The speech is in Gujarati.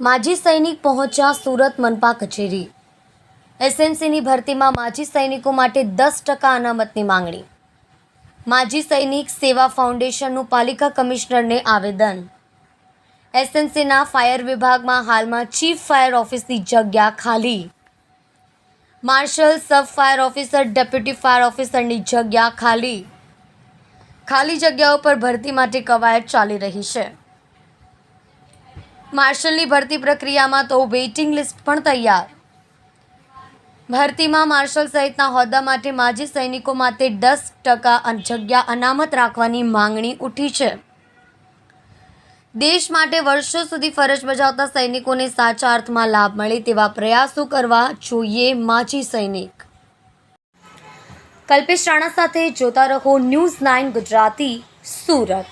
માજી સૈનિક પહોંચ્યા સુરત મનપા કચેરી. એસએમસીની ભરતીમાં માજી સૈનિકો માટે દસ ટકા અનામતની માંગણી. માજી સૈનિક સેવા ફાઉન્ડેશનનું પાલિકા કમિશનરને આવેદન. એસએમસીના ફાયર વિભાગમાં હાલમાં ચીફ ફાયર ઓફિસની જગ્યા ખાલી. Marshal sub fire officer, deputy fire ઓફિસરની જગ્યા ખાલી. ખાલી જગ્યાઓ પર ભરતી માટે કવાયત ચાલી રહી છે. માર્શલની ભરતી પ્રક્રિયામાં તો વેઇટિંગ લિસ્ટ પણ તૈયાર. ભરતીમાં માર્શલ સહિતના હોદ્દા માટે માજી સૈનિકો માટે દસ ટકા જગ્યા અનામત રાખવાની માંગણી ઉઠી છે. દેશ માટે વર્ષો સુધી ફરજ બજાવતા સૈનિકોને સાચા અર્થમાં લાભ મળે તેવા પ્રયાસો કરવા જોઈએ માજી સૈનિક. કલ્પેશ રાણા સાથે જોતા રહો ન્યૂઝ નાઇન ગુજરાતી, સુરત.